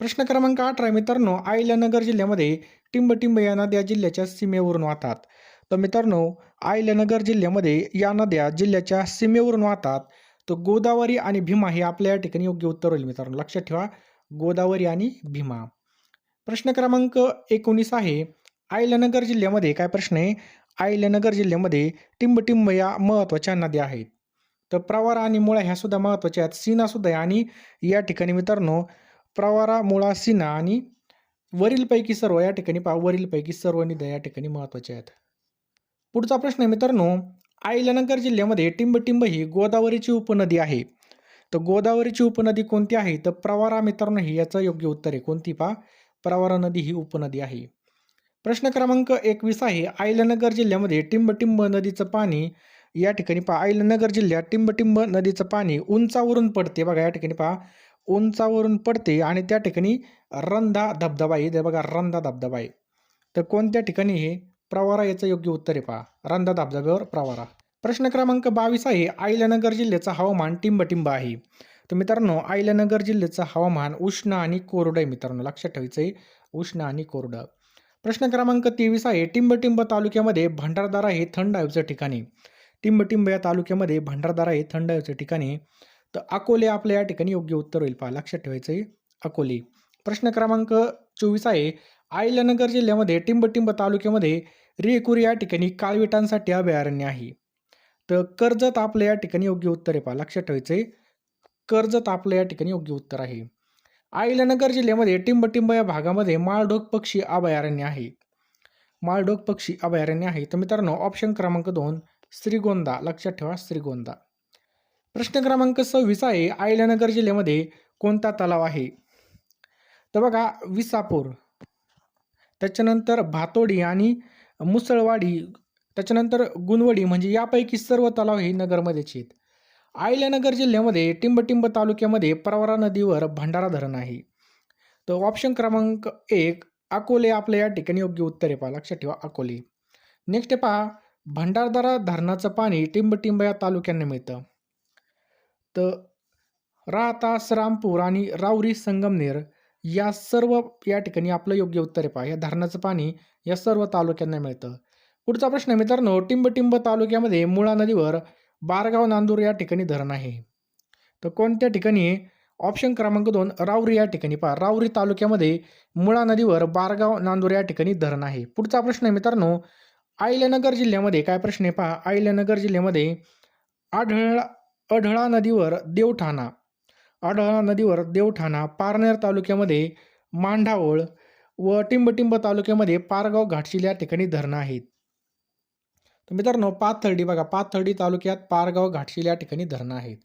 प्रश्न क्रमांक अठरा मित्रांनो आयल्यानगर जिल्ह्यामध्ये टिंबटिंब या नद्या जिल्ह्याच्या सीमेवरून वाहतात. तर मित्रांनो आयल्यानगर जिल्ह्यामध्ये या नद्या जिल्ह्याच्या सीमेवरून वाहतात. तर गोदावरी आणि भीमा हे आपल्या या ठिकाणी योग्य उत्तर होईल मित्रांनो. लक्षात ठेवा गोदावरी आणि भीमा. प्रश्न क्रमांक एकोणीस आहे. आयल्यानगर जिल्ह्यामध्ये काय प्रश्न आहे? आयल्यानगर जिल्ह्यामध्ये टिंबटिंब या महत्त्वाच्या नद्या आहेत. तर प्रवारा आणि मुळा ह्या सुद्धा महत्त्वाच्या आहेत. सीना सुद्धा आहे. आणि या ठिकाणी मित्रांनो प्रवारा मुळासीना आणि वरीलपैकी सर्व या ठिकाणी पहा वरीलपैकी सर्व नद्या या ठिकाणी महत्त्वाच्या आहेत. पुढचा प्रश्न आहे मित्रांनो आईलनगर जिल्ह्यामध्ये टिंबटिंब ही गोदावरीची उपनदी आहे. तर गोदावरीची उपनदी कोणती आहे? तर प्रवारा मित्रांनो ही याचं योग्य उत्तर आहे. कोणती पहा? प्रवारा नदी ही उपनदी आहे. प्रश्न क्रमांक एकवीस आहे. आईलनगर जिल्ह्यामध्ये टिंबटिंब नदीचं पाणी या ठिकाणी पहा. आईलनगर जिल्ह्यात टिंबटिंब नदीचं पाणी उंचावरून पडते. बघा या ठिकाणी पहा. उंचावरून पडते आणि त्या ठिकाणी रंधा धबधबा आहे. इथे बघा रंधा धबधबा आहे. तर कोणत्या ठिकाणी हे? प्रवारा याचं योग्य उत्तर आहे पहा. रंधा धबधब्यावर प्रवारा. प्रश्न क्रमांक बावीस आहे. आयल्यानगर जिल्ह्याचं हवामान टिंबटिंब आहे. तर मित्रांनो आयल्यानगर जिल्ह्याचं हवामान उष्ण आणि कोरडं आहे मित्रांनो. लक्षात ठेवायचं आहे उष्ण आणि कोरडं. प्रश्न क्रमांक तेवीस आहे. टिंबटिंब तालुक्यामध्ये भंडारदारा हे थंड हवेचं ठिकाणी टिंबटिंब या तालुक्यामध्ये भंडारदारा हे थंड हवेचं ठिकाणी तर अकोले आपल्या या ठिकाणी योग्य उत्तर होईल पहा. लक्षात ठेवायचं आहे. अकोले. प्रश्न क्रमांक चोवीस आहे. अहिल्यानगर जिल्ह्यामध्ये टिंबटिंब तालुक्यामध्ये रेकुरी या ठिकाणी काळविटांसाठी अभयारण्य आहे. तर कर्जत आपलं या ठिकाणी योग्य उत्तर आहे पहा. लक्षात ठेवायचं आहे. कर्जत आपलं या ठिकाणी योग्य उत्तर आहे. अहिल्यानगर जिल्ह्यामध्ये टिंबटिंब या भागामध्ये माळढोक पक्षी अभयारण्य आहे. माळढोक पक्षी अभयारण्य आहे. तर मित्रांनो ऑप्शन क्रमांक दोन श्रीगोंदा. लक्षात ठेवा श्रीगोंदा. प्रश्न क्रमांक सव्वीस आहे. अहिल्यानगर जिल्ह्यामध्ये कोणता तलाव आहे? तर बघा विसापूर. त्याच्यानंतर भातोडी आणि मुसळवाडी. त्याच्यानंतर गुणवडी म्हणजे यापैकी सर्व तलाव हे नगरमध्येच आहेत. आयल्यानगर जिल्ह्यामध्ये टिंबटिंब तालुक्यामध्ये परवरा नदीवर भंडारा धरण आहे. तर ऑप्शन क्रमांक एक अकोले आपल्या या ठिकाणी योग्य उत्तर आहे पहा. लक्षात ठेवा अकोले. नेक्स्ट पहा भंडारदारा धरणाचं पाणी टिंबटिंब या तालुक्यांना मिळतं. तर राहतास रामपूर आणि रावरी संगमनेर या सर्व या ठिकाणी आपलं योग्य उत्तर आहे पहा. या धरणाचं पाणी या सर्व तालुक्यांना मिळतं. पुढचा प्रश्न आहे मित्रांनो टिंबटिंब तालुक्यामध्ये मुळा नदीवर बारगाव नांदूर या ठिकाणी धरण आहे. तर कोणत्या ठिकाणी? ऑप्शन क्रमांक दोन रावरी या ठिकाणी पहा. रावरी तालुक्यामध्ये मुळा नदीवर बारगाव नांदूर या ठिकाणी धरण आहे. पुढचा प्रश्न आहे मित्रांनो अहिल्यानगर जिल्ह्यामध्ये काय प्रश्न आहे पहा. अहिल्यानगर जिल्ह्यामध्ये आढळ अढळा नदीवर देवठाणा. अढळा नदीवर देवठाणा पारनेर तालुक्यामध्ये मांढावळ व टिंबटिंब तालुक्यामध्ये पारगाव घाटशील या ठिकाणी धरणं आहेत. तर मित्रांनो पाथर्डी बघा पाथर्डी तालुक्यात पारगाव घाटशील या ठिकाणी धरणं आहेत.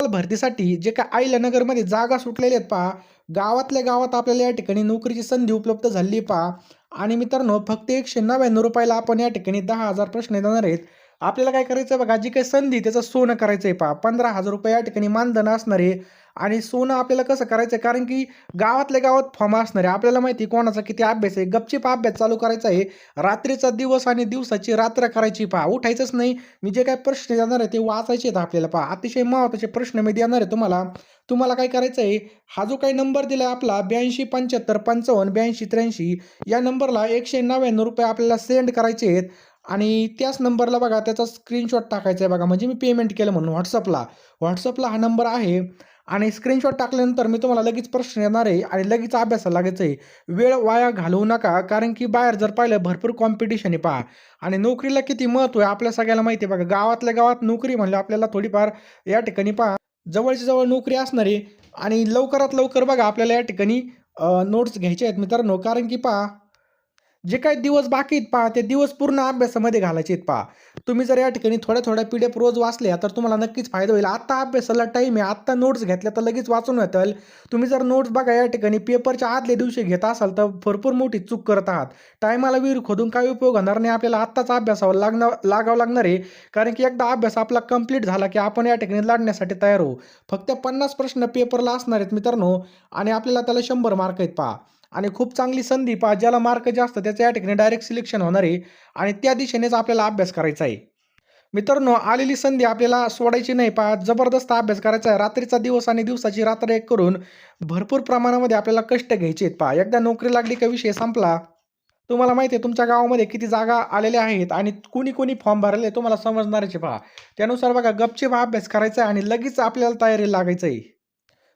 भरतीसाठी जे काय अहिल्यानगरमध्ये जागा सुटलेल्या आहेत पहा. गावातल्या गावात आपल्याला या ठिकाणी नोकरीची संधी उपलब्ध झाली पहा. आणि मित्रांनो फक्त एकशे नव्याण्णव रुपयाला आपण या ठिकाणी दहा हजार प्रश्न देणार आहेत. आपल्याला काय करायचं आहे बघा जी काही संधी त्याचं सोनं करायचं आहे पहा. पंधरा हजार रुपये या ठिकाणी मानधन असणार आहे. आणि सोनं आपल्याला कसं करायचं आहे कारण की गावातल्या गावात फॉर्म असणार आहे. आपल्याला माहिती कोणाचा किती अभ्यास आहे? गपचिप अभ्यास चालू करायचा आहे. रात्रीचा दिवस आणि दिवसाची रात्र करायची पहा. उठायचंच नाही. मी जे काय प्रश्न देणार आहे ते वाचायचे आहेत आपल्याला पहा. अतिशय महत्त्वाचे प्रश्न मी देणार आहे तुम्हाला. तुम्हाला काय करायचं आहे हा जो काही नंबर दिला आहे आपला ब्याऐंशी पंच्याहत्तर पंचावन्न ब्याऐंशी त्र्याऐंशी या नंबरला एकशे नव्याण्णव रुपये आपल्याला सेंड करायचे आहेत. आणि त्याच नंबरला बघा त्याचा स्क्रीनशॉट टाकायचा आहे बघा. म्हणजे मी पेमेंट केलं म्हणून व्हॉट्सअपला व्हॉट्सअपला हा नंबर आहे आणि स्क्रीनशॉट टाकल्यानंतर मी तुम्हाला लगेच प्रश्न येणार आहे आणि लगेच अभ्यासाला लागायचं आहे वेळ वाया घालवू नका कारण की बाहेर जर पाहिलं भरपूर कॉम्पिटिशन आहे पहा. आणि नोकरीला किती महत्त्व आहे आपल्या सगळ्याला माहिती आहे बघा. गावातल्या गावात नोकरी म्हणलं आपल्याला थोडीफार या ठिकाणी पहा. जवळची जवळ नोकरी असणार आहे आणि लवकरात लवकर बघा आपल्याला या ठिकाणी नोट्स घ्यायचे आहेत मित्रांनो. कारण की पहा जे काही दिवस बाकी आहेत पहा ते दिवस पूर्ण अभ्यासामध्ये घालायचे आहेत पहा. तुम्ही जर या ठिकाणी थोड्या थोड्या पी डी एफ रोज वाचल्या तर तुम्हाला नक्कीच फायदा होईल. आत्ता अभ्यासाला टाईम आहे आत्ता नोट्स घेतल्या तर लगेच वाचून येतील. तुम्ही जर नोट्स बघा या ठिकाणी पेपरच्या आदल्या दिवशी घेत असाल तर भरपूर मोठी चूक करत आहात. टायमाला विहीर खोदून काही उपयोग होणार नाही आपल्याला आत्ताच अभ्यासावर लागणार लागावं लागणार आहे. कारण की एकदा अभ्यास आपला कंप्लीट झाला की आपण या ठिकाणी लढण्यासाठी तयार होऊ फक्त पन्नास प्रश्न पेपरला असणार आहेत मित्रांनो आणि आपल्याला त्याला शंभर मार्क आहेत पहा. आणि खूप चांगली संधी पहा ज्याला मार्क जास्त त्याचं या ठिकाणी डायरेक्ट सिलेक्शन होणार आहे. आणि त्या दिशेनेच आपल्याला अभ्यास करायचा आहे. मित्रांनो आलेली संधी आपल्याला सोडायची नाही पहा जबरदस्त अभ्यास करायचा आहे. रात्रीचा दिवस आणि दिवसाची रात्र एक करून भरपूर प्रमाणामध्ये आपल्याला कष्ट घ्यायचे आहेत पहा. एकदा नोकरी लागली का विषय संपला तुम्हाला माहिती आहे तुमच्या गावामध्ये किती जागा आलेल्या आहेत आणि कुणी कुणी फॉर्म भरले तुम्हाला समजणारच पहा. त्यानुसार बघा गपचेप अभ्यास करायचा आहे आणि लगेच आपल्याला तयारी लागायचं आहे.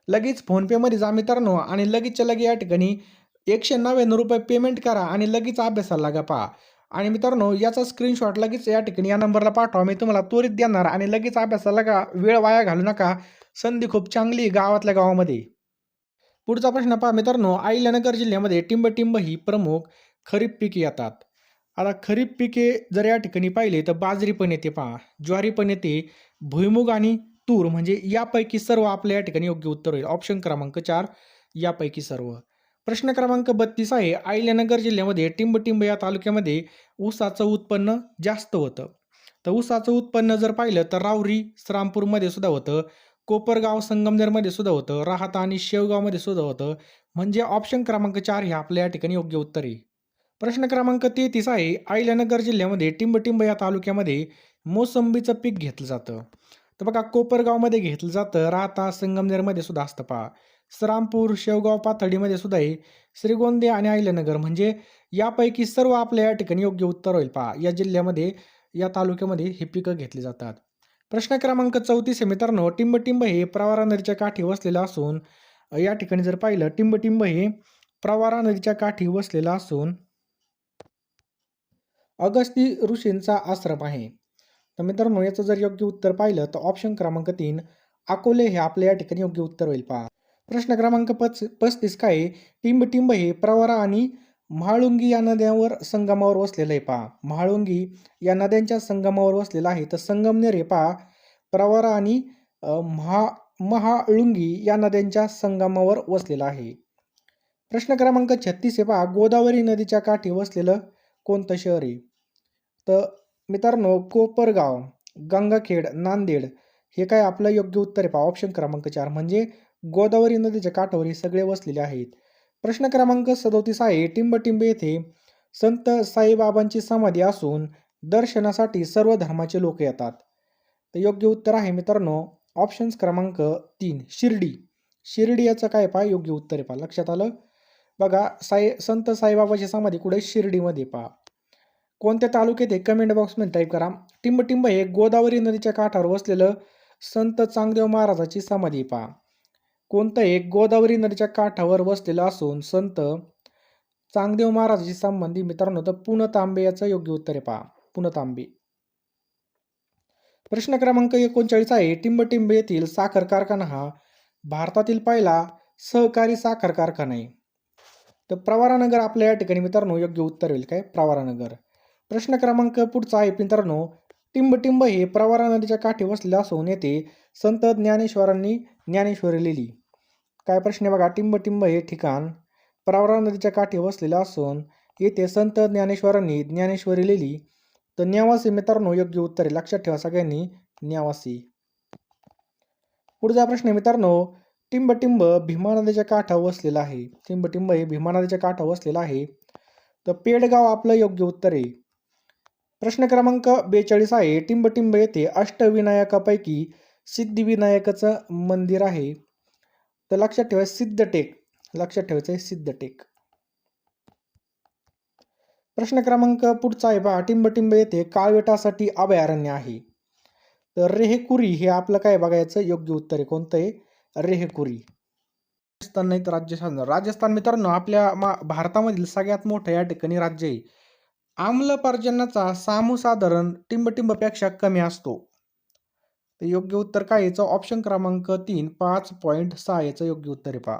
लगेच फोनपेमध्ये जा मित्रांनो आणि लगेचच्या लगे या ठिकाणी एकशे नव्याण्णव रुपये पेमेंट करा आणि लगेच अभ्यासाला लागा पहा. आणि मित्रांनो याचा स्क्रीनशॉट लगेच या ठिकाणी या नंबरला पाठवा. मी तुम्हाला त्वरित देणार आणि लगेच अभ्यासाला लागा. वेळ वाया घालू नका. संधी खूप चांगली गावातल्या गावामध्ये. पुढचा प्रश्न पहा मित्रांनो. अहिल्यानगर जिल्ह्यामध्ये टिंब ही प्रमुख खरीप पिके येतात. आता खरीप पिके जर या ठिकाणी पाहिले तर बाजरी पण येते पहा. ज्वारी पण येते. भुईमुग आणि तूर म्हणजे यापैकी सर्व आपल्या या ठिकाणी योग्य उत्तर होईल. ऑप्शन क्रमांक चार यापैकी सर्व. प्रश्न क्रमांक बत्तीस आहे. अहिल्यानगर जिल्ह्यामध्ये टिंबटिंब या तालुक्यामध्ये ऊसाचं उत्पन्न जास्त होतं. तर ऊसाचं उत्पन्न जर पाहिलं तर रावरी श्रामपूरमध्ये सुद्धा होतं. कोपरगाव संगमनेरमध्ये सुद्धा होतं. राहता आणि शेवगावमध्ये सुद्धा होतं. म्हणजे ऑप्शन क्रमांक चार हे आपल्या या ठिकाणी योग्य उत्तर आहे. प्रश्न क्रमांक तेहतीस आहे. अहिल्यानगर जिल्ह्यामध्ये टिंबटिंब या तालुक्यामध्ये मोसंबीचं पीक घेतलं जातं. तर बघा कोपरगावमध्ये घेतलं जातं. राहता संगमनेरमध्ये सुद्धा असतं पहा. श्रामपूर शेवगाव पाथर्डीमध्ये सुद्धा आहे श्रीगोंदे आणि अहिल्यानगर म्हणजे यापैकी सर्व आपल्या या ठिकाणी योग्य उत्तर होईल. पहा या जिल्ह्यामध्ये या तालुक्यामध्ये ही पिकं घेतली जातात. प्रश्न क्रमांक चौतीस आहे मित्रांनो. टिंबटिंब हे प्रवारा नदीच्या काठी वसलेलं असून या ठिकाणी जर पाहिलं टिंबटिंब हे प्रवारा नदीच्या काठी वसलेलं असून अगस्ती ऋषींचा आश्रम आहे. तर मित्रांनो याचं जर योग्य उत्तर पाहिलं तर ऑप्शन क्रमांक तीन अकोले हे आपल्या या ठिकाणी योग्य उत्तर होईल. पहा. प्रश्न क्रमांक पच पस्तीस काय टिंब टिंब हे प्रवरा आणि म्हाळुंगी या नद्यांवर संगमावर वसलेलं आहे पहा. म्हाळुंगी या नद्यांच्या संगमावर वसलेलं आहे. तर संगमनेर हे पहा. प्रवरा आणि महा महाळुंगी या नद्यांच्या संगमावर वसलेलं आहे. प्रश्न क्रमांक छत्तीस हे पहा. गोदावरी नदीच्या काठी वसलेलं कोणतं शहर आहे? तर मित्रांनो कोपरगाव गंगाखेड नांदेड हे काय आपलं योग्य उत्तर आहे पहा. ऑप्शन क्रमांक चार. म्हणजे गोदावरी नदीच्या काठावर हे सगळे वसलेले आहेत. प्रश्न क्रमांक सदोतीस आहे. टिंबटिंब येथे संत साईबाबांची समाधी असून दर्शनासाठी सर्व धर्माचे लोक येतात. तर योग्य उत्तर आहे मित्रांनो ऑप्शन्स क्रमांक तीन शिर्डी. शिर्डी याचं काय पहा? योग्य उत्तर आहे पहा. लक्षात आलं? बघा साई संत साईबाबाची समाधी कुठे? शिर्डीमध्ये पहा. कोणत्या तालुक्यात आहे? कमेंट बॉक्समध्ये टाईप करा. टिंबटिंब हे गोदावरी नदीच्या काठावर वसलेलं संत चांगदेव महाराजाची समाधी पहा. कोणतं एक गोदावरी नदीच्या काठावर वसलेलं असून संत चांगदेव महाराजाची संबंधी मित्रांनो तर पुनतांबे याचं योग्य उत्तर आहे पहा. पुनतांबे प्रश्न क्रमांक एकोणचाळीस आहे. टिंबटिंबे येथील साखर कारखाना हा भारतातील पहिला सहकारी साखर कारखाना आहे. तर प्रवारानगर आपल्या या ठिकाणी मित्रांनो योग्य उत्तर होईल काय? प्रवारानगर. प्रश्न क्रमांक पुढचा आहे मित्रांनो. टिंबटिंब हे प्रवारा नदीच्या काठी वसले असून येथे संत ज्ञानेश्वरांनी ज्ञानेश्वरी लिहिली. काय प्रश्न आहे बघा टिंबटिंब हे ठिकाण प्रवरा नदीच्या काठी वसलेलं असून येथे संत ज्ञानेश्वरांनी ज्ञानेश्वरी लिहिली. तर न्यावासी मित्रांनो योग्य उत्तरे लक्षात ठेवा सगळ्यांनी. न्यावासी. पुढचा प्रश्न आहे मित्रांनो टिंबटिंब भीमा नदीच्या काठावर वसलेला आहे. टिंबटिंब हे भीमा नदीच्या काठावर वसलेलं आहे. तर पेडगाव आपलं योग्य उत्तर आहे. प्रश्न क्रमांक बेचाळीस आहे. टिंबटिंब येथे अष्टविनायकापैकी सिद्धिविनायकाचं मंदिर आहे. तर लक्षात ठेवा सिद्धटेक. लक्षात ठेवायचं आहे सिद्धटेक. प्रश्न क्रमांक पुढचा आहे बा टिंबटिंब येथे काळवेटासाठी अभयारण्य आहे. तर रेहेकुरी हे आपलं काय बघायचं? योग्य उत्तर आहे. कोणतं आहे? रेहेकुरी. राजस्थान नाही तर राजस्थान राजस्थान मित्रांनो आपल्या मा भारतामधील सगळ्यात मोठं या ठिकाणी राज्य आहे. आम्लपर्जन्याचा सामूसाधारण टिंबटिंबपेक्षा कमी असतो. तर योग्य उत्तर काय याचं ऑप्शन क्रमांक तीन पाच पॉईंट सहा याचं योग्य उत्तर आहे पहा.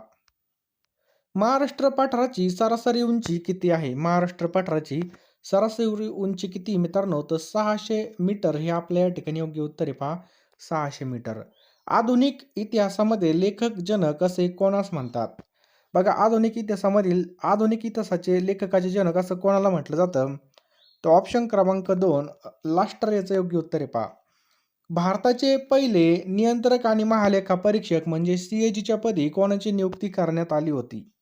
महाराष्ट्र पठाराची सरासरी उंची किती आहे? महाराष्ट्र पठाराची सरासरी उंची किती मित्रांनो? तर सहाशे मीटर हे आपल्या या ठिकाणी योग्य उत्तर आहे पहा. सहाशे मीटर. आधुनिक इतिहासामध्ये लेखक जनक असे कोणास म्हणतात? बघा आधुनिक इतिहासामधील आधुनिक इतिहासाचे लेखकाचे जनक असं कोणाला म्हटलं जातं? तर ऑप्शन क्रमांक दोन लास्टर याचं योग्य उत्तर आहे पहा. भारताचे पहिले नियंत्रक आणि महालेखा परीक्षक म्हणजे सी ए जीच्या पदी कोणाची नियुक्ती करण्यात आली होती?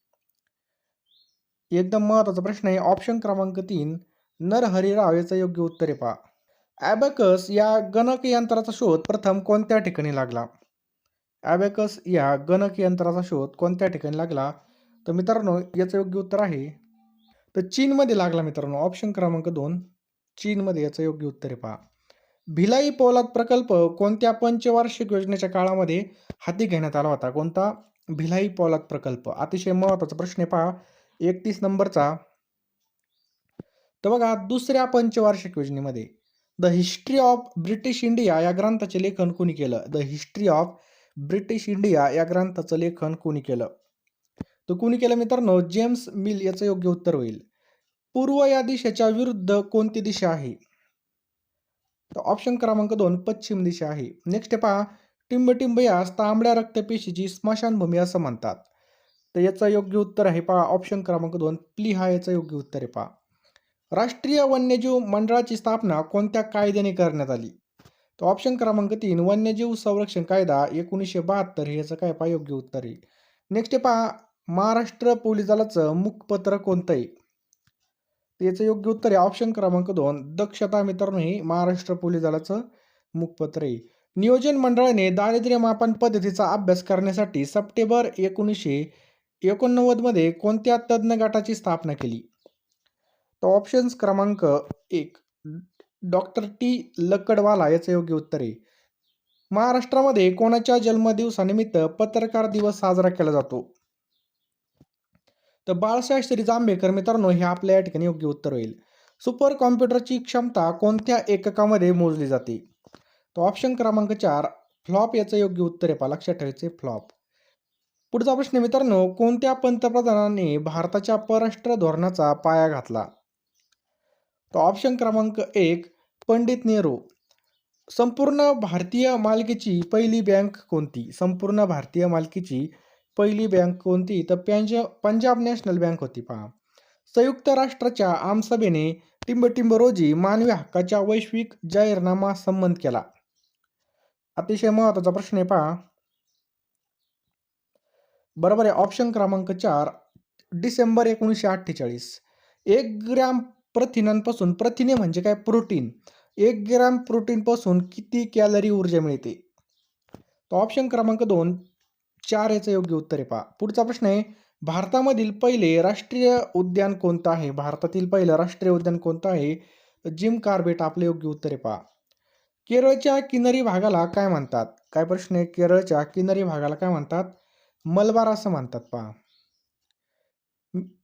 एकदम महत्त्वाचा प्रश्न आहे. ऑप्शन क्रमांक तीन नरहरी राव याचं योग्य उत्तर आहे पहा. ॲबॅकस या गणक यंत्राचा शोध प्रथम कोणत्या ठिकाणी लागला? ॲबॅकस या गणक यंत्राचा शोध कोणत्या ठिकाणी लागला? तर मित्रांनो याचं योग्य उत्तर आहे. तर चीनमध्ये लागला मित्रांनो. ऑप्शन क्रमांक दोन चीनमध्ये याचं योग्य उत्तर आहे पहा. भिलाई पोलाद प्रकल्प कोणत्या पंचवार्षिक योजनेच्या काळामध्ये हाती घेण्यात आला होता? कोणता? भिलाई पोलाद प्रकल्प. अतिशय महत्त्वाचा प्रश्न आहे पहा. एकतीस नंबरचा. तर बघा दुसऱ्या पंचवार्षिक योजनेमध्ये the history of British India या ग्रंथाचे लेखन कोणी केलं? The history of British India या ग्रंथाचं लेखन कोणी केलं? तर कोणी केलं मित्रांनो? जेम्स मिल याचं योग्य उत्तर होईल. पूर्व या दिशेच्या विरुद्ध कोणती दिशा आहे? तर ऑप्शन क्रमांक दोन पश्चिम दिशा आहे. नेक्स्ट पहा टिंबटिंब यास तांबड्या रक्तपेशीची स्मशानभूमी असं म्हणतात. तर याचं योग्य उत्तर आहे पहा ऑप्शन क्रमांक दोन प्ली हा याचं योग्य उत्तर आहे पहा. राष्ट्रीय वन्यजीव मंडळाची स्थापना कोणत्या कायद्याने करण्यात आली? तर ऑप्शन क्रमांक तीन वन्यजीव संरक्षण कायदा एकोणीसशे बहात्तर हे याचं काय पहा योग्य उत्तर आहे. नेक्स्ट पहा महाराष्ट्र पोलीस दलाचं मुखपत्र कोणतं आहे? याचं योग्य उत्तर आहे. ऑप्शन क्रमांक दोन दक्षता मित्रांनो हे महाराष्ट्र पोलीस दलाचं मुखपत्र आहे. नियोजन मंडळाने दारिद्र्य मापन पद्धतीचा अभ्यास करण्यासाठी सप्टेंबर एकोणीसशे एकोणनव्वदमध्ये कोणत्या तज्ज्ञ गटाची स्थापना केली? तर ऑप्शन्स क्रमांक एक डॉक्टर टी. लक्कडवाला याचं योग्य उत्तर आहे. महाराष्ट्रामध्ये कोणाच्या जन्मदिवसानिमित्त पत्रकार दिवस साजरा केला जातो? तर बाळशास्त्री जांभेकर मित्रांनो हे आपल्या या ठिकाणी योग्य उत्तर होईल. सुपर कॉम्प्युटरची क्षमता कोणत्या एककामध्ये मोजली जाते? तर ऑप्शन क्रमांक चार फ्लॉप याचं योग्य उत्तर आहे पहा लक्षात ठेवायचे फ्लॉप पुढचा प्रश्न मित्रांनो कोणत्या पंतप्रधानांनी भारताच्या परराष्ट्र धोरणाचा पाया घातला? तर ऑप्शन क्रमांक एक पंडित नेहरू. संपूर्ण भारतीय मालकीची पहिली बँक कोणती? संपूर्ण भारतीय मालकीची पहिली बँक कोणती? तर पंज पंजाब नॅशनल बँक होती पहा. संयुक्त राष्ट्राच्या आमसभेने टिंबटिंब रोजी मानवी हक्काच्या वैश्विक जाहीरनामा संबंध केला. अतिशय महत्त्वाचा प्रश्न आहे पहा. बरोबर आहे ऑप्शन क्रमांक चार डिसेंबर एकोणीसशे अठ्ठेचाळीस. एक ग्रॅम प्रथिनांपासून प्रथिने म्हणजे काय? प्रोटीन. एक ग्रॅम प्रोटीनपासून किती कॅलरी ऊर्जा मिळते? तर ऑप्शन क्रमांक दोन चार याचं योग्य उत्तर आहे पहा. पुढचा प्रश्न आहे भारतामधील पहिले राष्ट्रीय उद्यान कोणतं आहे? भारतातील पहिलं राष्ट्रीय उद्यान कोणतं आहे? जिम कार्बेट आपलं योग्य उत्तर आहे पहा. केरळच्या किनारी भागाला काय म्हणतात? काय प्रश्न आहे? केरळच्या किनारी भागाला काय म्हणतात? मलबार असं म्हणतात पहा.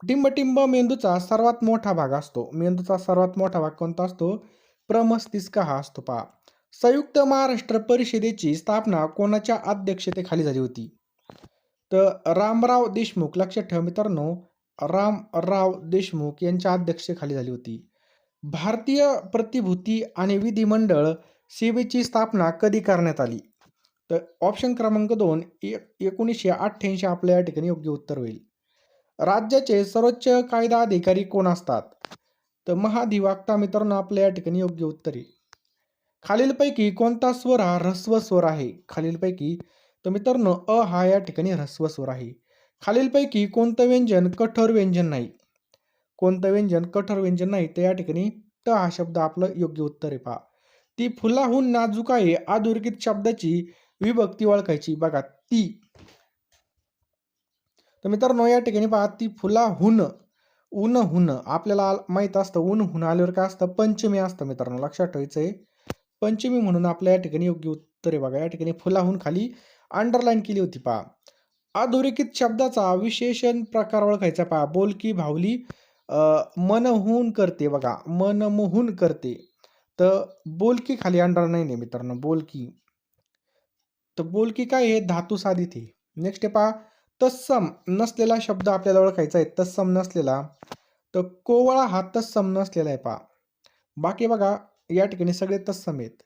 टिंबटिंब मेंदूचा सर्वात मोठा भाग असतो. मेंदूचा सर्वात मोठा भाग कोणता असतो? प्रमस्तिष्का हा असतो पहा. संयुक्त महाराष्ट्र परिषदेची स्थापना कोणाच्या अध्यक्षतेखाली झाली होती? तर रामराव देशमुख लक्षात ठेवा मित्रांनो रामराव देशमुख यांच्या अध्यक्षतेखाली झाली होती. भारतीय प्रतिभूती आणि विधिमंडळ सेवेची स्थापना कधी करण्यात आली? तर ऑप्शन क्रमांक दोन एक एकोणीसशे अठ्ठ्याऐंशी आपल्या या ठिकाणी योग्य उत्तर होईल. राज्याचे सर्वोच्च कायदा अधिकारी कोण असतात? तर महाधिवक्ता मित्रांनो आपल्या या ठिकाणी योग्य उत्तर आहे. खालीलपैकी कोणता स्वर हा ऱ्हस्व स्वर आहे? खालीलपैकी तर मित्रांनो अ हा या ठिकाणी ह्रस्व स्वर आहे. खालीलपैकी कोणतं व्यंजन कठोर व्यंजन नाही? कोणतं व्यंजन कठोर व्यंजन नाही? तर या ठिकाणी त हा शब्द आपलं योग्य उत्तर आहे पहा. ती फुलाहून नाजूक आहे अधोरेखित शब्दाची विभक्ती ओळखायची. बघा ती. तर मित्रांनो या ठिकाणी पहा ती फुलाहून ऊन हुन. आपल्याला माहीत असतं ऊन हुन आल्यावर काय असतं? पंचमी असतं मित्रांनो लक्षात ठेवायचं आहे पंचमी म्हणून आपल्या या ठिकाणी योग्य उत्तर आहे बघा. या ठिकाणी फुलाहून खाली अंडरलाईन केली होती पहा. अधोरेखित शब्दाचा विशेषण प्रकार ओळखायचा पहा. बोलकी भावली मनहून करते बघा. मनमोहून करते. तर बोलकी खाली अंडरलाईन आहे मित्रांनो. बोलकी तर बोलकी काय आहे? धातू साधित आहे. नेक्स्ट आहे पहा. तत्सम नसलेला शब्द आपल्याला ओळखायचा आहे. तत्सम नसलेला. तर कोवळा हा तत्सम नसलेला आहे पहा. बाकी बघा या ठिकाणी सगळे तत्सम आहेत.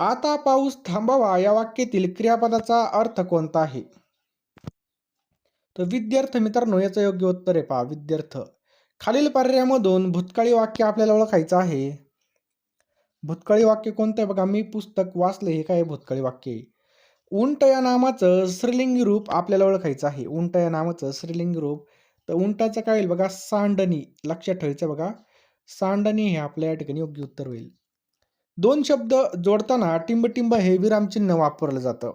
आता पाऊस थांबावा या वाक्यातील क्रियापदाचा अर्थ कोणता आहे? तर विद्यार्थ मित्रांनो याचं योग्य उत्तर आहे पहा. विद्यार्थ खालील पर्यायामधून भूतकाळी वाक्य आपल्याला ओळखायचं आहे. भूतकाळी वाक्य कोणतं आहे? बघा मी पुस्तक वाचले हे काय भूतकाळी वाक्य आहे? उंट या नामाचं श्रीलिंगी रूप आपल्याला ओळखायचं आहे. उंट या नामाचं श्रीलिंगी रूप. तर उंटाचं काय होईल बघा? सांडणी. लक्षात ठेवायचं बघा. सांडणी हे आपल्या या ठिकाणी योग्य उत्तर होईल. दोन शब्द जोडताना टिंबटिंब हे विरामचिन्ह वापरलं जातं.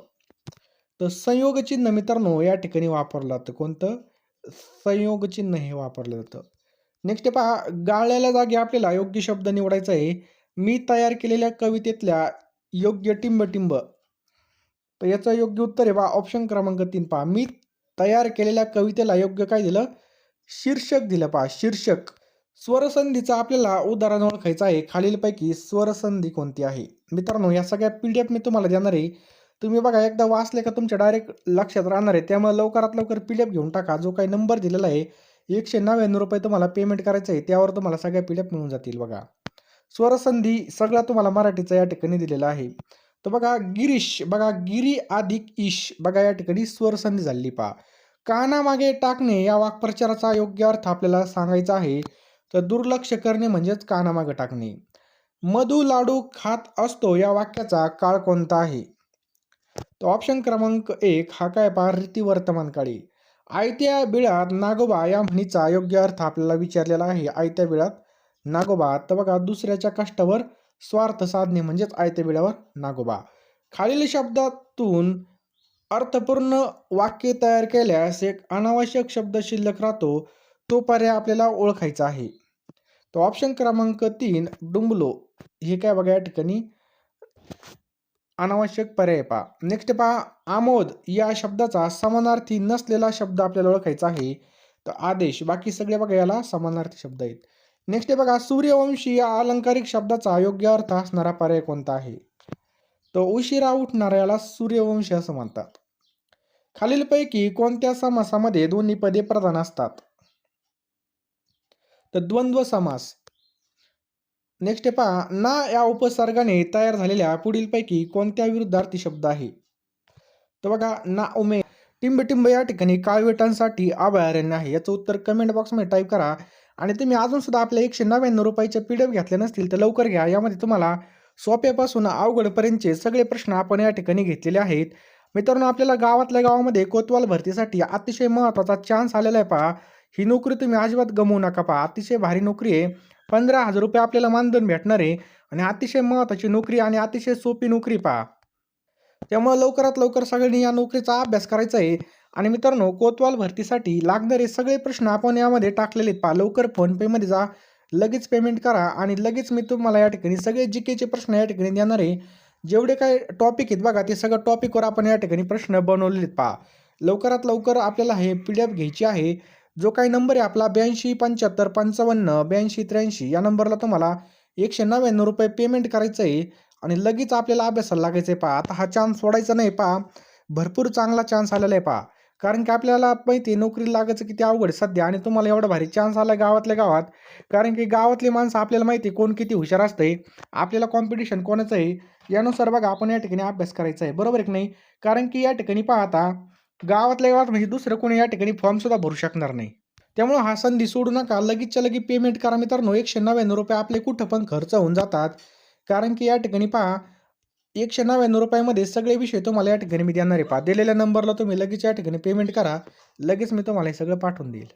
तर संयोग चिन्ह मित्रांनो या ठिकाणी वापरलं जातं. कोणतं? संयोग चिन्ह हे वापरलं जातं. नेक्स्ट पहा गाळलेल्या जागी आपल्याला योग्य शब्द निवडायचा आहे. मी तयार केलेल्या कवितेतल्या योग्य टिंबटिंब. तर याचं योग्य उत्तर आहे बा ऑप्शन क्रमांक तीन पहा. मी तयार केलेल्या कवितेला योग्य काय दिलं? शीर्षक दिलं पहा शीर्षक. स्वरसंधीचा आपल्याला उदाहरण ओळखायचं आहे. खालीलपैकी स्वरसंधी कोणती आहे? मित्रांनो या सगळ्या पी डी एफ मी तुम्हाला देणार आहे. तुम्ही बघा एकदा वाचले का तुमच्या डायरेक्ट लक्षात राहणार आहे. त्यामुळे लवकरात लवकर पी डी एफ घेऊन टाका. जो काही नंबर दिलेला आहे एकशे नव्याण्णव रुपये तुम्हाला पेमेंट करायचं आहे. त्यावर तुम्हाला सगळ्या पी डी एफ मिळून जातील बघा. स्वरसंधी सगळा तुम्हाला मराठीचा या ठिकाणी दिलेला आहे. तर बघा गिरीश बघा गिरी अधिक ईश बघा या ठिकाणी स्वरसंधी झालेली पहा. कानामागे टाकणे या वाक्प्रचाराचा योग्य अर्थ आपल्याला सांगायचा आहे. तर दुर्लक्ष करणे म्हणजेच कानामागं टाकणे. मधु लाडू खात असतो या वाक्याचा काळ कोणता आहे? तर ऑप्शन क्रमांक एक हा काय पहा रीती वर्तमान काळी. आयत्या बिळात नागोबा या म्हणीचा योग्य अर्थ आपल्याला विचारलेला आहे. आयत्या बिळात नागोबा तर बघा दुसऱ्याच्या कष्टावर स्वार्थ साधणे म्हणजेच आयत्या बिळावर नागोबा. खालील शब्दातून अर्थपूर्ण वाक्य तयार केल्यास एक अनावश्यक शब्द शिल्लक राहतो तो पर्याय आपल्याला ओळखायचा आहे. तो ऑप्शन क्रमांक तीन डुंबलो. हे काय बघा या ठिकाणी. अनावश्यक पर्याय पहा. नेक्स्ट पहा आमोद या शब्दाचा समानार्थी नसलेला शब्द आपल्याला ओळखायचा आहे. तर आदेश बाकी सगळे बघा याला समानार्थी शब्द आहेत. नेक्स्ट आहे बघा सूर्यवंशी या अलंकारिक शब्दाचा योग्य अर्थ असणारा पर्याय कोणता आहे? तो उशिरा उठणारा याला सूर्यवंशी असं म्हणतात. खालीलपैकी कोणत्या समासामध्ये दोन्ही पदे प्रधान असतात? तर द्वंद्व समास. नेक्स्ट आहे पहा ना या उपसर्गाने तयार झालेल्या पुढीलपैकी कोणत्या विरुद्धार्थी शब्द आहे? तर बघा ना उमे. टिंबटिंब या ठिकाणी काळवेटांसाठी अभयारण्य आहे. याचं उत्तर कमेंट बॉक्समध्ये टाईप करा. आणि तुम्ही अजून सुद्धा आपल्या एकशे नव्याण्णव रुपयाचे पी डी एफ घेतले नसतील तर लवकर घ्या. यामध्ये तुम्हाला सोप्यापासून अवघडपर्यंतचे सगळे प्रश्न आपण या ठिकाणी घेतलेले आहेत. मित्रांनो आपल्याला गावातल्या गावामध्ये कोतवाल भरतीसाठी अतिशय महत्त्वाचा चान्स आलेला आहे पहा. ही नोकरी तुम्ही अजिबात गमवू नका पहा. अतिशय भारी नोकरी आहे. पंधरा हजार रुपये आपल्याला मानधन भेटणार आहे. आणि अतिशय महत्त्वाची नोकरी आणि अतिशय सोपी नोकरी पहा. त्यामुळे लवकरात लवकर सगळ्यांनी या नोकरीचा अभ्यास करायचा आहे. आणि मित्रांनो कोतवाल भरतीसाठी लागणारे सगळे प्रश्न आपण यामध्ये टाकलेले आहेत पहा. लवकर फोनपेमध्ये जा. लगेच पेमेंट करा आणि लगेच मी तुम्हाला या ठिकाणी सगळे जी केचे प्रश्न या ठिकाणी देणार आहे. जेवढे काय टॉपिक आहेत बघा ते सगळं टॉपिकवर आपण या ठिकाणी प्रश्न बनवलेले आहेत पहा. लवकरात लवकर आपल्याला हे पी डी एफ घ्यायची आहे. जो काही नंबर आहे आपला ब्याऐंशी पंच्याहत्तर पंचावन्न ब्याऐंशी त्र्याऐंशी या नंबरला तुम्हाला एकशे नव्याण्णव रुपये पेमेंट करायचं आहे. आणि लगेच आपल्याला अभ्यासाला लागायचं आहे पहा. आता हा चान्स सोडायचा नाही पहा. भरपूर चांगला चान्स आलेला आहे पहा. कारण की आपल्याला माहिती आहे नोकरी लागायचं किती अवघड आहे सध्या आणि तुम्हाला एवढा भारी चान्स आला गावातल्या गावात. कारण की गावातली माणसं आपल्याला माहिती आहे कोण किती हुशार असतंय आपल्याला कॉम्पिटिशन कोणाचं आहे यानुसार बघा आपण या ठिकाणी अभ्यास करायचा आहे. बरोबर एक की नाही? कारण की या ठिकाणी पाहता गावातल्या गावात म्हणजे दुसरं कोणी या ठिकाणी फॉर्मसुद्धा भरू शकणार नाही. त्यामुळं हा संधी सोडू नका. लगेचच्या लगेच पेमेंट करा मित्रांनो. एकशे नव्याण्णव रुपये आपले कुठं पण खर्च होऊन जातात. कारण की या ठिकाणी पहा एकशे नव्याण्णव रुपयामध्ये सगळे विषय तुम्हाला या ठिकाणी मी देणार आहे. पहा दिलेल्या नंबरला तुम्ही लगेच या ठिकाणी पेमेंट करा. लगेच मी तुम्हाला हे सगळं पाठवून देईल.